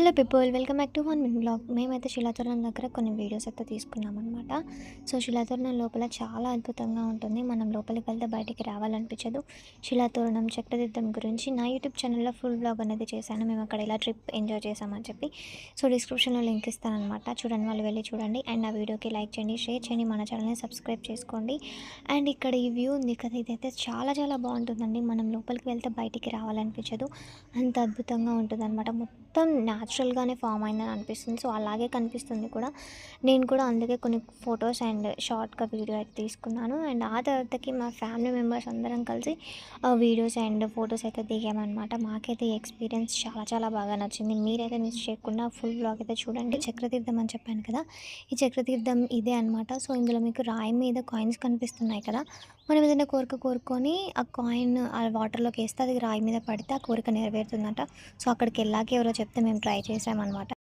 Hello people welcome back to one min blog. మేమైతే శిలాతోరణం దగ్గర కొన్ని వీడియోస్ అయితే తీసుకున్నాం అనమాట సో శిలాతోరణం లోపల చాలా అద్భుతంగా ఉంటుంది. మనం లోపలికి వెళ్తే బయటికి రావాలనిపించదు. శిలాతోరణం చక్రతీర్థం గురించి నా యూట్యూబ్ ఛానల్లో ఫుల్ బ్లాగ్ అనేది చేశాను. మేము అక్కడ ఇలా ట్రిప్ ఎంజాయ్ చేసామని చెప్పి. సో డిస్క్రిప్షన్లో లింక్ ఇస్తాను అనమాట చూడండి వాళ్ళు వెళ్ళి చూడండి. అండ్ ఆ వీడియోకి లైక్ చేయండి షేర్ చేయండి. మన ఛానల్ని సబ్స్క్రైబ్ చేసుకోండి. అండ్ ఇక్కడ ఈ వ్యూ ఉంది కదా ఇదైతే చాలా చాలా బాగుంటుందండి. మనం లోపలికి వెళ్తే బయటికి రావాలనిపించదు. అంత అద్భుతంగా ఉంటుంది మొత్తం మొత్తం న్యాచురల్గానే ఫామ్ అయిందని అనిపిస్తుంది. సో అలాగే కనిపిస్తుంది కూడా. నేను కూడా అందుకే కొన్ని ఫొటోస్ అండ్ షార్ట్గా వీడియో అయితే తీసుకున్నాను. అండ్ ఆ తర్వాతకి మా ఫ్యామిలీ మెంబర్స్ అందరం కలిసి వీడియోస్ అండ్ ఫొటోస్ అయితే దిగామన్నమాట. మాకైతే ఎక్స్పీరియన్స్ చాలా చాలా బాగా నచ్చింది. మీరైతే మిస్ చేయకుండా ఫుల్ బ్లాగ్ అయితే చూడండి. చక్రతీర్థం అని చెప్పాను కదా? ఈ చక్రతీర్థం ఇదే అనమాట సో ఇందులో మీకు రాయి మీద కాయిన్స్ కనిపిస్తున్నాయి కదా? మనం ఏదైనా కోరిక కోరుకొని ఆ కాయిన్ ఆ వాటర్లోకి వేస్తే అది రాయి మీద పడితే ఆ కోరిక నెరవేరుతుందంట. సో అక్కడికి వెళ్ళాక ఎవరో చెప్తే మేము ట్రై ట్రై చేసామన్నమాట.